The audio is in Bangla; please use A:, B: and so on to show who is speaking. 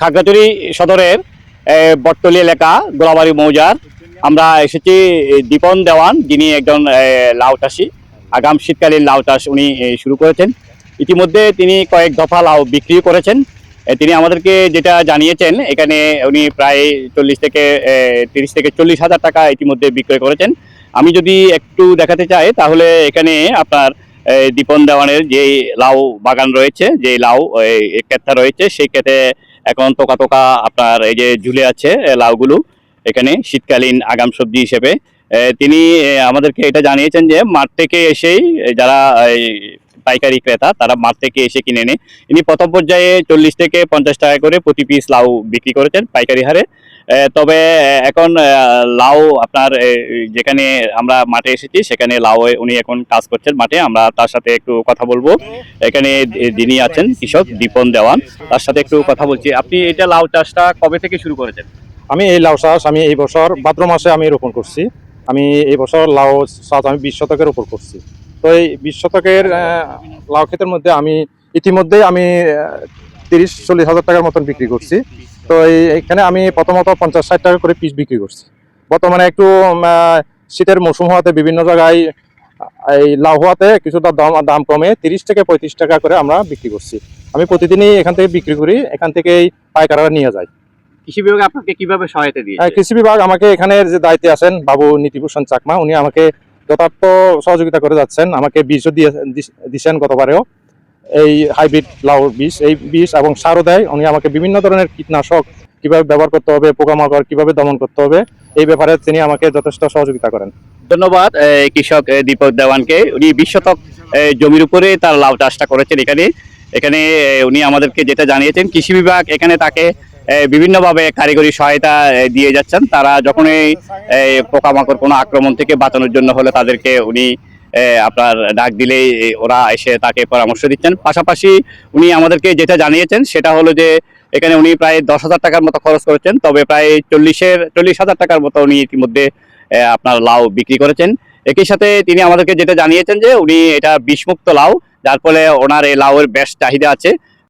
A: খাগড়াছড়ি সদরের এ, বটতলি এলাকা গোলাবাড়ি মৌজার। আমরা এসেছি দীপন দেওয়ান যিনি একজন লাউ চাষি। আগাম শীতকালীন লাউ চাষ উনি শুরু করেছেন। ইতিমধ্যে তিনি কয়েক দফা লাউ বিক্রি করেছেন। তিনি আমাদেরকে যেটা জানিয়েছেন এখানে উনি প্রায় চল্লিশ থেকে তিরিশ থেকে চল্লিশ হাজার টাকা ইতিমধ্যে বিক্রয় করেছেন। আমি যদি একটু দেখাতে চাই তাহলে এখানে আপনার দীপন দেওয়ানের যে লাউ বাগান রয়েছে যে লাউ ক্ষেতটা রয়েছে, সেই ক্ষেতে এখন তোকা তোকা আপনার এই যে ঝুলে আছে লাউগুলো এখানে শীতকালীন আগাম সবজি হিসেবে। তিনি আমাদেরকে এটা জানিয়েছেন যে মাঠ থেকে এসেই যারা পাইকারি ক্রেতা, তারা মাঠ থেকে এসে কিনে নেয়। ইনি প্রথম পর্যায়ে চল্লিশ থেকে পঞ্চাশ টাকা করে প্রতি পিস লাউ বিক্রি করেছেন পাইকারি হারে। তবে এখন লাউ আপনার যেখানে আমরা মাঠে এসেছি, সেখানে লাউ উনি এখন কাজ করছেন মাঠে। আমরা তার সাথে একটু কথা বলব। এখানে যিনি আছেন কৃষক দীপন দেওয়ান, তার সাথে একটু কথা বলছি। আপনি এটা লাউ চাষটা কবে থেকে শুরু করেছেন?
B: আমি এই লাউ চাষ আমি এই বছর ভাদ্র মাসে আমি রোপণ করছি। আমি এই বছর লাউ চাষ আমি বিশ শতকের উপর করছি। তো এই বিশ শতকের লাউ ক্ষেতের মধ্যে আমি ইতিমধ্যেই আমি তিরিশ চল্লিশ হাজার টাকার মতন বিক্রি করছি। তো এখানে আমি প্রথমত পঞ্চাশ ষাট টাকা করে পিস বিক্রি করছি। বর্তমানে একটু শীতের মৌসুম হওয়াতে বিভিন্ন জায়গায় এই লাউ হওয়াতে কিছুটা দাম দাম কমে তিরিশ থেকে পঁয়ত্রিশ টাকা করে আমরা বিক্রি করছি। আমি প্রতিদিনই এখান থেকে বিক্রি করি এখান থেকেই পাইকাররা নিয়ে যায়।
A: কৃষি বিভাগ আপনাকে কীভাবে সহায়তা দিয়েছে?
B: কৃষি বিভাগ আমাকে এখানের যে দায়িত্বে আছেন বাবু নীতিভূষণ চাকমা উনি আমাকে যথার্থ সহযোগিতা করে যাচ্ছেন আমাকে বীজও দিয়ে দিছেন গতবারেও। এই হাইব্রিড লাউ বীজ, এই বীজ এবং সারও দেয়। উনি আমাকে বিভিন্ন ধরনের কীটনাশক কীভাবে ব্যবহার করতে হবে, পোকামাকড় কীভাবে দমন করতে হবে, এই ব্যাপারে তিনি আমাকে যথেষ্ট সহযোগিতা করেন।
A: ধন্যবাদ কৃষক দীপক দেওয়ানকে। উনি বিশ শতক জমির উপরে তার লাউ চাষটা করেছেন এখানে। এখানে উনি আমাদেরকে যেটা জানিয়েছেন, কৃষি বিভাগ এখানে তাকে বিভিন্নভাবে কারিগরি সহায়তা দিয়ে যাচ্ছেন। তারা যখনই পোকামাকড় কোনো আক্রমণ থেকে বাঁচানোর জন্য হলে তাদেরকে উনি আপনার ডাক দিলেই ওরা এসে তাকে পরামর্শ দিচ্ছেন। পাশাপাশি উনি আমাদেরকে যেটা জানিয়েছেন, সেটা হলো যে এখানে উনি প্রায় দশ হাজার টাকার মতো খরচ করেছেন, তবে প্রায় চল্লিশের, চল্লিশ হাজার টাকার মতো উনি ইতিমধ্যে আপনার লাউ বিক্রি করেছেন। একই সাথে তিনি আমাদেরকে যেটা জানিয়েছেন যে উনি এটা বিষমুক্ত লাউ, যার ফলে ওনার এই লাউয়ের বেশ চাহিদা আছে।